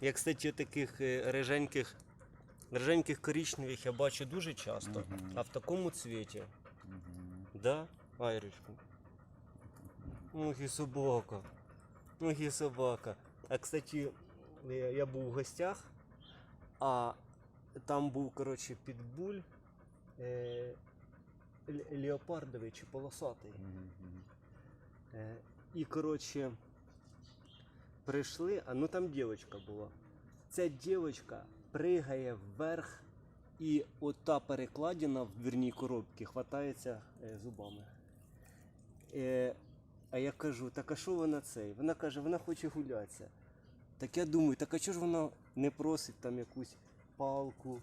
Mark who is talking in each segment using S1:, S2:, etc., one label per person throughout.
S1: Я, кстати, таких е, риженьких, риженьких коричневих я бачу дуже часто,
S2: Мгм.
S1: а в такому цвіті.
S2: Мгм.
S1: Да, Айрічку? Ох і собака. Ох і собака. А кстати, я, був в гостях, а там був, коротше, підбуль е, ле- леопардовий чи полосатий. Е, і, коротше, прийшли, а ну там дівчинка була. Ця дівчинка пригає вверх, і ота перекладина в дверній коробці хватається е, зубами. Е, а я кажу, так а що вона цей? Вона каже, вона хоче гулятися. Так я думаю, так а чого ж вона не просить там якусь палку,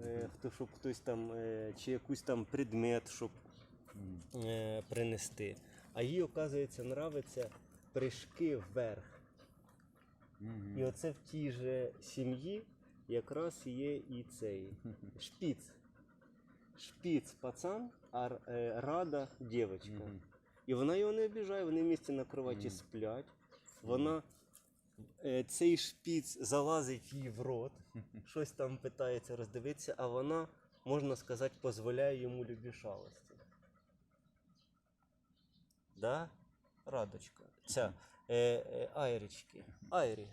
S1: е, хто, щоб хтось там, е, чи якусь там предмет, щоб е, принести. А їй, оказується, нравиться прыжки вверх.
S2: Мгм.
S1: І оце в тій же сім'ї якраз є і цей шпіц. Шпіц пацан, а е, рада дівчинка.
S2: Мгм.
S1: І вона його не обіжає, вони вместе на кроваті
S2: Мгм.
S1: сплять. Вона е, цей шпіц залазить їй в рот, щось там питається роздивитися, а вона, можна сказати, дозволяє йому любі шалості. Да? Радочка. Ця е, е, айрічки. Айрі.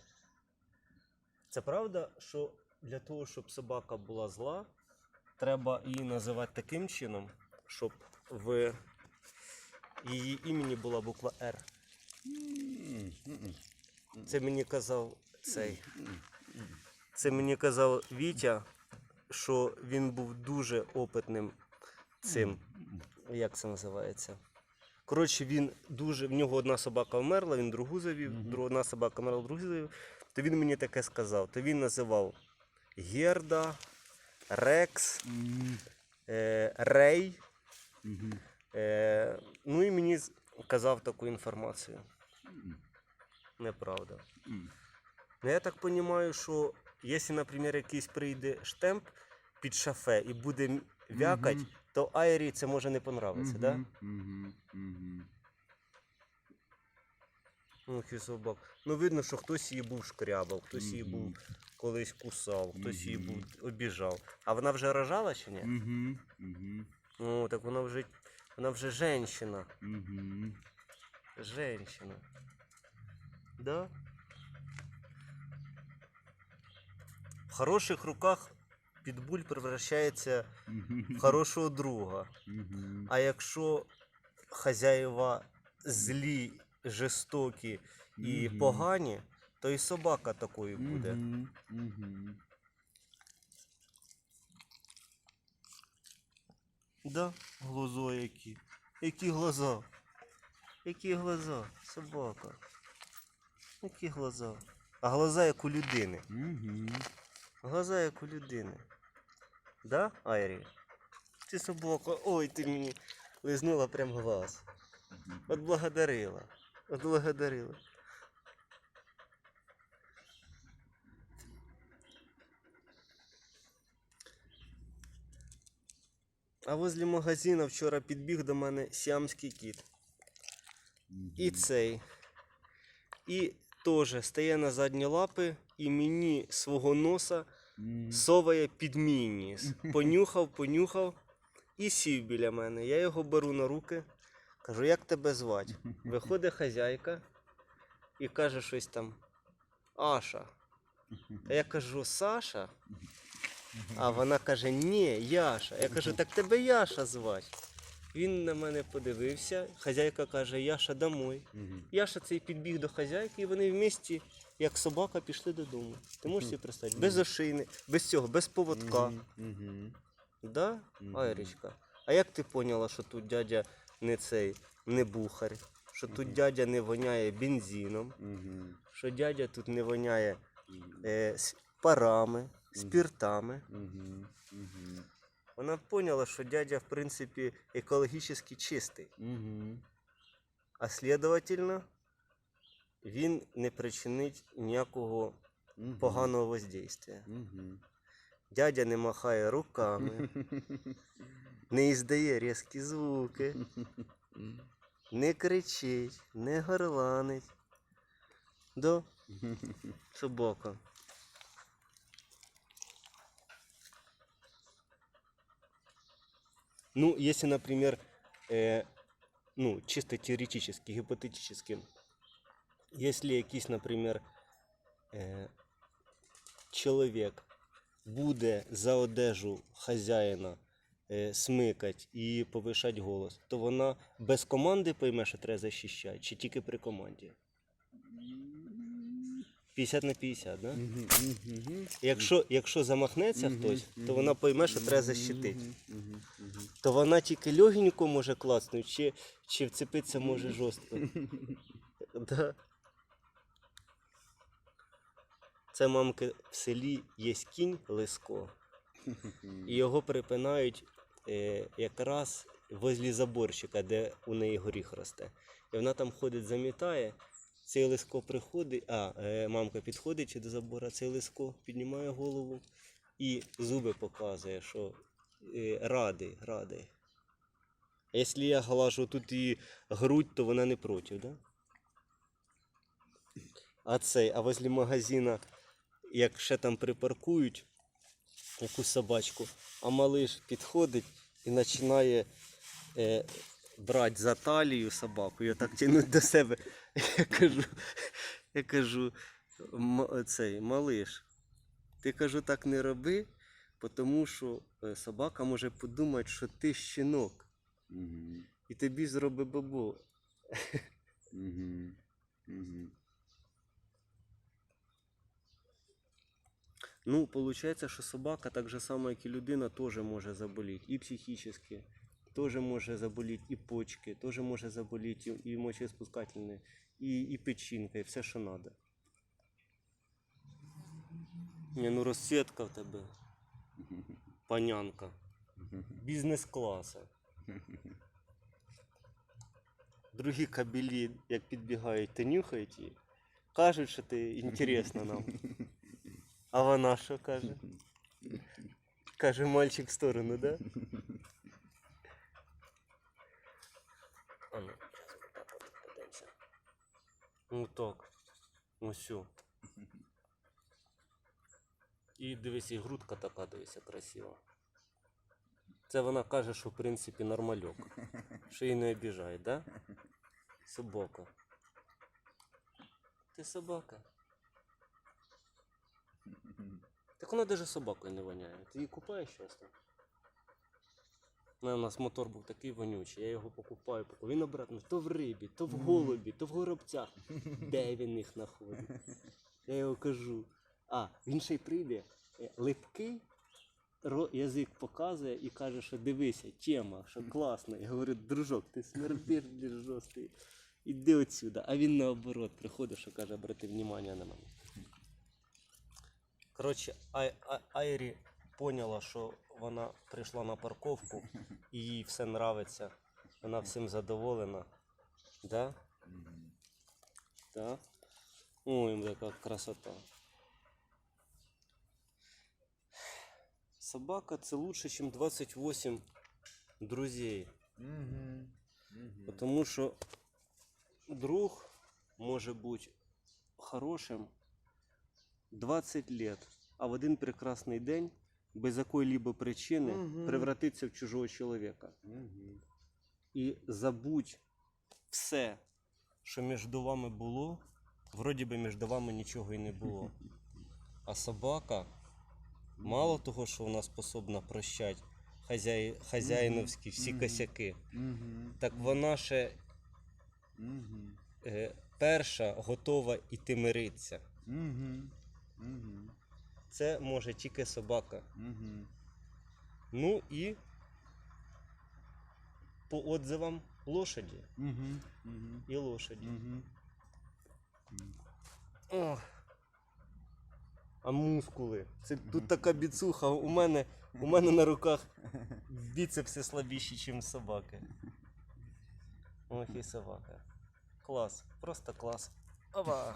S1: Це правда, що для того, щоб собака була зла, треба її називати таким чином, щоб в її імені була буква Р. Це мені казав цей. Це мені казав Вітя, що він був дуже опитним цим. Як це називається? Коротше, він дуже. В нього одна собака вмерла, він другу завів, одна собака вмерла, другу завів. То він мені таке сказав. То він називав Герда, Рекс, е, Рей. Е, ну і мені казав таку інформацію. Неправда. Ну, я так розумію, що якщо, наприклад, якийсь прийде штемп під шафе і буде вякать, то Айрі це може не понравитися, так? Да?
S2: Мгм, мгм, мгм.
S1: Ну, і собак. Ну, видно, що хтось її був шкрябав, хтось її був колись кусав, хтось її був обіжав. А вона вже рожала чи ні? Ну, так вона вже, вона вже женщина. Женщина. Да? В хороших руках підбуль превращається в хорошого друга. А якщо хазяїва злі, жорстокі і
S2: Мгм.
S1: погані, то і собака такою буде.
S2: Мгм, мгм.
S1: Да, глаза які. Які глаза? Які глаза? Собака. Які глаза? А глаза як у людини.
S2: Мгм.
S1: Глаза як у людини. Да, Айрі? Ти собака, ой, ти мені лизнула прям глаз. От благодарила. От благодарила. А возле магазина вчора підбіг до мене сіамський кіт. І цей. І теж стає на задні лапи і мені свого носа соває під мій ніс. Понюхав, понюхав і сів біля мене. Я його беру на руки, кажу, як тебе звати? Виходить хазяйка і каже щось там Аша. А я кажу, Саша. А вона каже, ні, Яша. Я кажу, так тебе Яша звати. Він на мене подивився. Хазяйка каже, Яша домой. Яша цей підбіг до хазяйки, і вони в місті, як собака, пішли додому. Ти можеш собі представити? Без ошини, без цього, без поводка. Да? Айрічка. А як ти поняла, що тут дядя не цей, не бухар, що тут дядя не воняє бензином, що дядя тут не воняє е, с- парами, спіртами. Вона поняла, що дядя, в принципі, екологічно чистий. А слідовательно, він не причинить ніякого поганого воздействия. Дядя не махає руками, не іздає різкі звуки, не кричить, не горланить. Да, Собака. Ну, если, например, э, ну, чисто теоретически, гипотетически, если якийсь, например, е, чоловік буде за одежу хазяїна е, смикать і повишати голос, то вона без команди пойме, що треба захищати, чи тільки при команді? 50 на 50, да? Якщо, якщо замахнеться хтось, то вона пойме, що треба защитити. То вона тільки легенько може класнути, чи, чи вцепитися може жорстко. Да. Це мамки в селі є кінь Лиско, і його припинають е, якраз возле заборчика, де у неї горіх росте. І вона там ходить, замітає. Цей лиско приходить, а е, мамка підходить до забора, цей лиско піднімає голову і зуби показує, що е, радий, радий. А якщо я глажу тут її грудь, то вона не проти, да? А цей, а возле магазина, як ще там припаркують якусь собачку, а малиш підходить і починає е, брати за талію собаку, і так тягнуть до себе. Я кажу, я кажу, цей малиш, ти кажу, так не роби, тому що е, собака може подумати, що ти щенок,
S2: Мгм,
S1: і тобі зробить бабу.
S2: мгм, мгм.
S1: Ну, получается, що собака так же само, як і людина, теж може заболіти. І психічно, теж може заболіти, і почки, теж може заболіти, і, мочеспускательне, і, і печінка, і все, що треба. Ні, ну розсвітка в тебе. Панянка. Бізнес-класа. Другі кабелі, як підбігають, то нюхають її. Кажуть, що ти інтересна нам. А вона що каже? Каже, мальчик в сторону, да? А ну, подивимося. Ну так. Ну все. І дивись, і грудка така, дивися, красива. Це вона каже, що в принципі нормальок. Що її не обіжає, да? Собака. Ти собака. Так вона навіть собакою не воняє. Ти її купаєш часто? Ну, у нас мотор був такий вонючий, я його покупаю, покупаю. Він обратно то в рибі, то в голубі, то в горобцях. Де він їх знаходить? Я його кажу. А, він ще й прийде, е, липкий, язик показує і каже, що дивися, тема, що класно. Я говорю, дружок, ти смердиш жорсткий. Іди отсюда. А він наоборот приходить, що каже, обрати внимание на мене. Коротше, Ай- Ай- Айрі поняла, що вона прийшла на парковку і їй все нравиться. Вона всім задоволена. Да? Да? Ой, яка красота. Собака це лучше, ніж 28 друзей.
S2: Мгм, мгм.
S1: Потому що друг може бути хорошим 20 лет, а в один прекрасний день без якої-либо причини
S2: Мгм.
S1: превратиться в чужого чоловіка.
S2: Мгм.
S1: І забудь все, що між вами було, вроді би між вами нічого і не було. А собака, мало того, що вона способна прощати хазяї, хазяїновські всі косяки, так вона ще е, перша готова іти миритися.
S2: Мгм.
S1: Це може тільки собака.
S2: Мгм.
S1: Ну і по отзивам лошаді.
S2: Мгм. Мгм.
S1: І лошаді.
S2: Мгм.
S1: О. А мускули. Це тут така біцуха. У мене, у мене на руках біцепси слабіші, ніж собаки. Ох і собака. Клас. Просто клас. Опа.